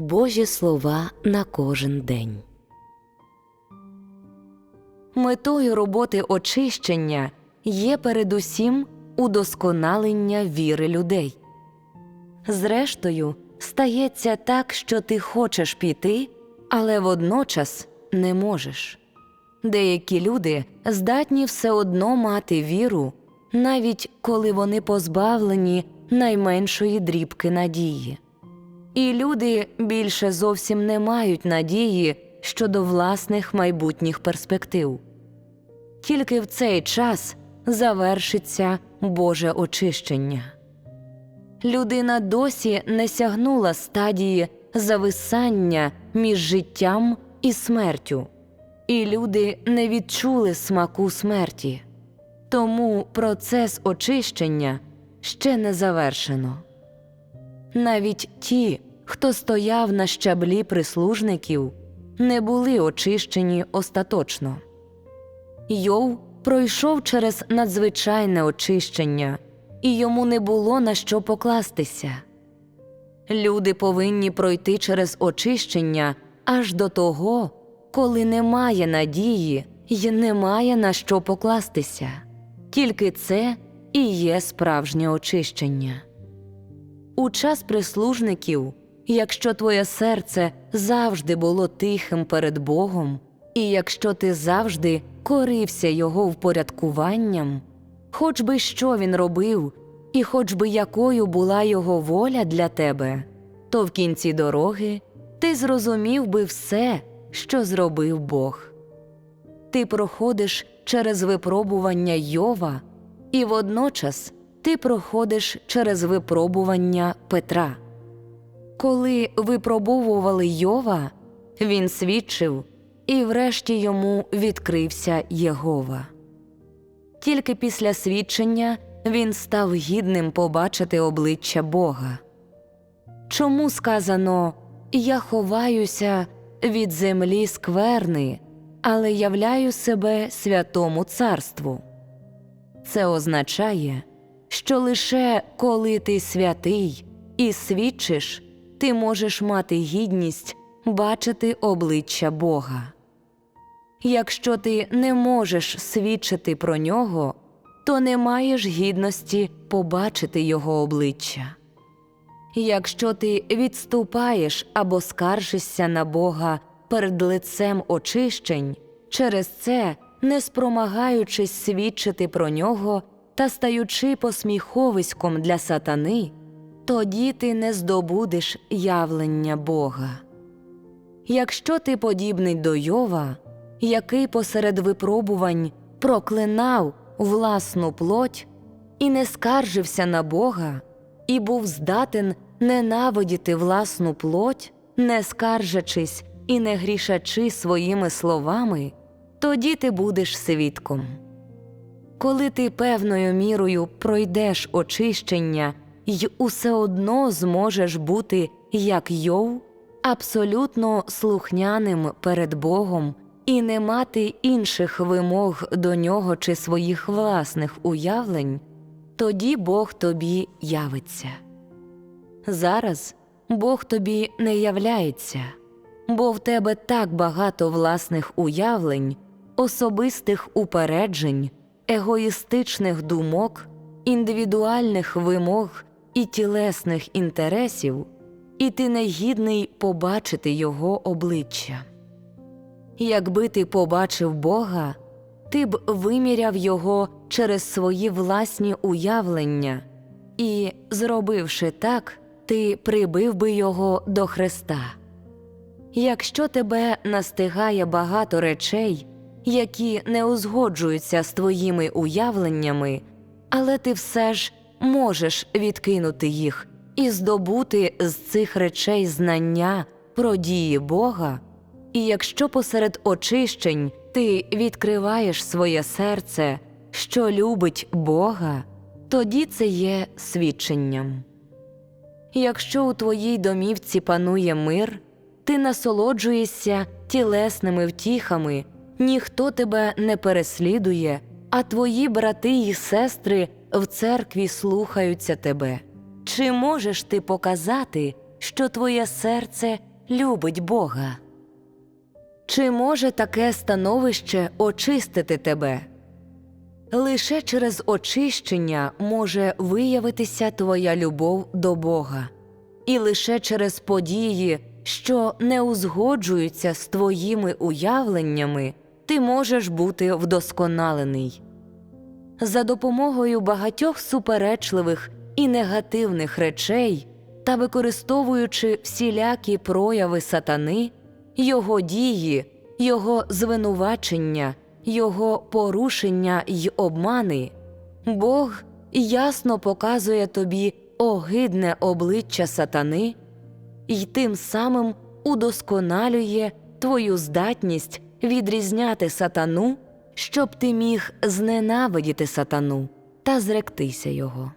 Божі слова на кожен день. Метою роботи очищення є передусім удосконалення віри людей. Зрештою, стається так, що ти хочеш піти, але водночас не можеш. Деякі люди здатні все одно мати віру, навіть коли вони позбавлені найменшої дрібки надії. І люди більше зовсім не мають надії щодо власних майбутніх перспектив. Тільки в цей час завершиться Боже очищення. Людина досі не сягнула стадії зависання між життям і смертю, і люди не відчули смаку смерті. Тому процес очищення ще не завершено. Навіть ті, хто стояв на щаблі прислужників, не були очищені остаточно. Йов пройшов через надзвичайне очищення, і йому не було на що покластися. Люди повинні пройти через очищення аж до того, коли немає надії й немає на що покластися. Тільки це і є справжнє очищення. У час прислужників, якщо твоє серце завжди було тихим перед Богом, і якщо ти завжди корився його впорядкуванням, хоч би що він робив, і хоч би якою була його воля для тебе, то в кінці дороги ти зрозумів би все, що зробив Бог. Ти проходиш через випробування Йова, і водночас ти проходиш через випробування Петра. Коли випробовували Йова, він свідчив, і врешті йому відкрився Єгова. Тільки після свідчення він став гідним побачити обличчя Бога. Чому сказано Я ховаюся від землі скверни, але являю себе святому царству? Це означає, що лише коли ти святий і свідчиш, ти можеш мати гідність бачити обличчя Бога. Якщо ти не можеш свідчити про нього, то не маєш гідності побачити його обличчя. Якщо ти відступаєш або скаржишся на Бога перед лицем очищень, через це, не спромагаючись свідчити про нього та стаючи посміховиськом для сатани, тоді ти не здобудеш явлення Бога. Якщо ти подібний до Йова, який посеред випробувань проклинав власну плоть і не скаржився на Бога, і був здатен ненавидіти власну плоть, не скаржачись і не грішачи своїми словами, тоді ти будеш свідком. Коли ти певною мірою пройдеш очищення й усе одно зможеш бути, як Йов, абсолютно слухняним перед Богом і не мати інших вимог до нього чи своїх власних уявлень, тоді Бог тобі явиться. Зараз Бог тобі не являється, бо в тебе так багато власних уявлень, особистих упереджень, егоїстичних думок, індивідуальних вимог і тілесних інтересів, і ти не гідний побачити Його обличчя. Якби ти побачив Бога, ти б виміряв Його через свої власні уявлення, і, зробивши так, ти прибив би Його до Христа. Якщо тебе настигає багато речей, які не узгоджуються з твоїми уявленнями, але ти все ж можеш відкинути їх і здобути з цих речей знання про дії Бога, і якщо посеред очищень ти відкриваєш своє серце, що любить Бога, тоді це є свідченням. Якщо у твоїй домівці панує мир, ти насолоджуєшся тілесними втіхами, ніхто тебе не переслідує, а твої брати й сестри в церкві слухаються тебе. Чи можеш ти показати, що твоє серце любить Бога? Чи може таке становище очистити тебе? Лише через очищення може виявитися твоя любов до Бога, і лише через події, що не узгоджуються з твоїми уявленнями, ти можеш бути вдосконалений. За допомогою багатьох суперечливих і негативних речей та використовуючи всілякі прояви сатани, його дії, його звинувачення, його порушення й обмани, Бог ясно показує тобі огидне обличчя сатани і тим самим удосконалює твою здатність відрізняти сатану, щоб ти міг зненавидіти сатану та зректися його.